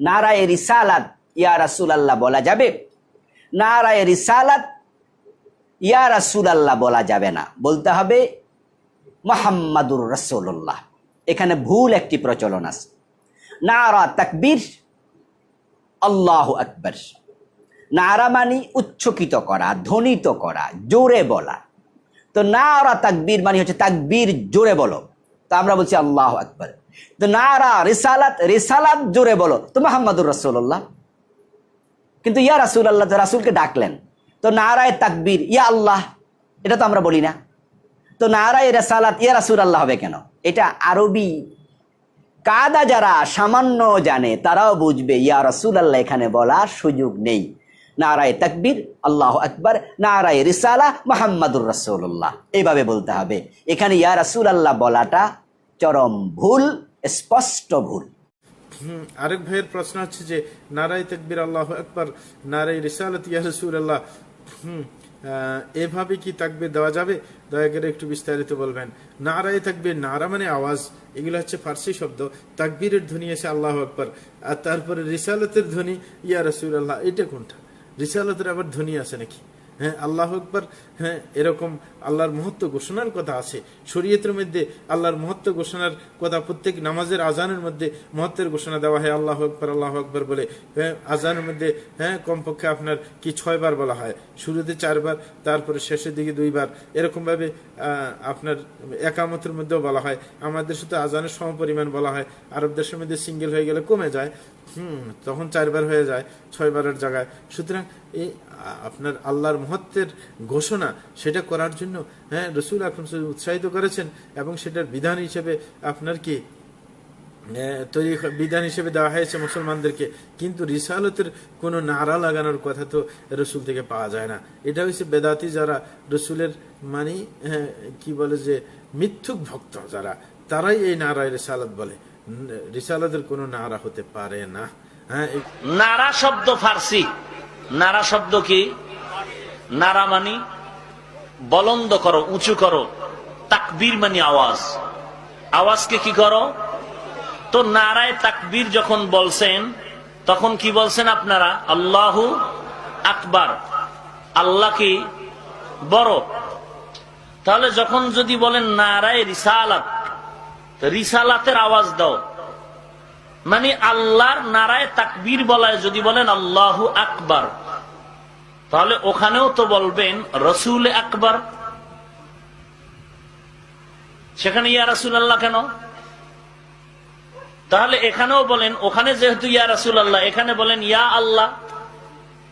নারায় রিসালাত, ইয়া রাসুল আল্লাহ বলা যাবে। নারায় রিসালাত, ইয়া রাসুল আল্লাহ বলা যাবে না। বলতে হবে, মোহাম্মদুর রসুল্লাহ এখানে ভুল একটি প্রচলন আছে। নারা তাকবীর, আল্লাহ আকবর। নারা মানি উচ্চকিত করা, ধ্বনিত করা, জোরে বলা। তো নারা তাকবীর মানে হচ্ছে তাকবীর জোরে বলো। তো আমরা বলছি আল্লাহ আকবর। নারা, রিসালাত রিসালাত বলো। তো মোহাম্মদুর রসুল্লাহ কিন্তু ইয়া রাসুল আল্লাহ রাসুলকে ডাকলেন। তো নারায় তাকবীর, ইয়া আল্লাহ, এটা তো আমরা বলি না। তো নারায় রেসালাত, ইয়া রাসুল আল্লাহ হবে কেন? এটা আরবি। কাদা যারা সামান্য জানে, তারাও বুঝবে, ইয়া রাসুল আল্লাহ এখানে বলার সুযোগ নেই। নারায় তাকবীর, আল্লাহ আকবর। নারায় রিসালা, মোহাম্মদুর রসুল্লাহ এইভাবে বলতে হবে। এখানে ইয়া রাসুল আল্লাহ বলাটা চরম ভুল, স্পষ্ট ভুল। আরেক ভাইয়ের প্রশ্ন হচ্ছে যে নারাই তকবির আল্লাহ আকবর নারাই রিসালত ইয়া রসুল্লাহ এভাবে কি তাকবির দেওয়া যাবে? দয়া করে একটু বিস্তারিত বলবেন। নারায় তাকবির, নারা মানে আওয়াজ, এগুলো হচ্ছে ফার্সি শব্দ। তাকবীরের ধ্বনি এসে আল্লাহ আকবর, আর তারপরে রিসালতের ধ্বনি ইয়া রসুল আল্লাহ এটা কোনটা? রিসালতের আবার ধ্বনি আছে নাকি? হ্যাঁ আল্লাহ আকবর হ্যাঁ এরকম আল্লাহর মহত্ব ঘোষণার কথা আছে। শরীয়তের মধ্যে আল্লাহর মহত্ব ঘোষণার কথা, প্রত্যেক নামাজের আজানের মধ্যে মহত্বের ঘোষণা দেওয়া হয়, আল্লাহ আকবর আল্লাহ আকবর বলে। হ্যাঁ আজানের মধ্যে হ্যাঁ কমপক্ষে আপনার কি ছয়বার বলা হয়? শুরুতে চারবার, তারপরে শেষের দিকে দুইবার। এরকমভাবে আপনার একামতের মধ্যেও বলা হয়। আমাদের সাথে আজানের সম পরিমাণ বলা হয়। আরব দেশের মধ্যে সিঙ্গেল হয়ে গেলে কমে যায়। হুম তখন চারবার হয়ে যায় ছয়বারের জায়গায়। সুতরাং এই আপনার আল্লাহর মহত্বের ঘোষণা সেটা করার জন্য হ্যাঁ রসুল আকরম উৎসাহিত করেছেন এবং সেটার বিধান হিসেবে আপনার কি তৈরি বিধান হিসেবে দেওয়া হয়েছে মুসলমানদেরকে। কিন্তু রিসালতের কোনো নারা লাগানোর কথা তো রসুল থেকে পাওয়া যায় না। এটা হচ্ছে বেদাতি যারা রসুলের মানে হ্যাঁ, কি বলে যে মিথ্যুক ভক্ত যারা তারাই এই নারায় রিসালত বলে। উম, রিসালতের কোনো নারা হতে পারে না। হ্যাঁ নারা শব্দ ফার্সি। নারা শব্দ কি? নারা মানি? বলন্দ করো উঁচু করো। তাকবীর মানি আওয়াজ। আওয়াজকে কি করো? তো নারায় তাকবীর যখন বলছেন তখন কি বলছেন আপনারা? আল্লাহু আকবার। আল্লাহ কি? বড়। তাহলে যখন যদি বলেন নারায় রিসালাত রিসালাতের আওয়াজ দাও। মানে আল্লাহর নারায় তাকবীর বলায় যদি বলেন আল্লাহু আকবার, তাহলে ওখানেও তো বলবেন রসুল আকবার। সেখানে ইয়া রাসুল আল্লাহ কেন? তাহলে এখানেও বলেন, ওখানে যেহেতু ইয়া রাসুল আল্লাহ এখানে বলেন ইয়া আল্লাহ।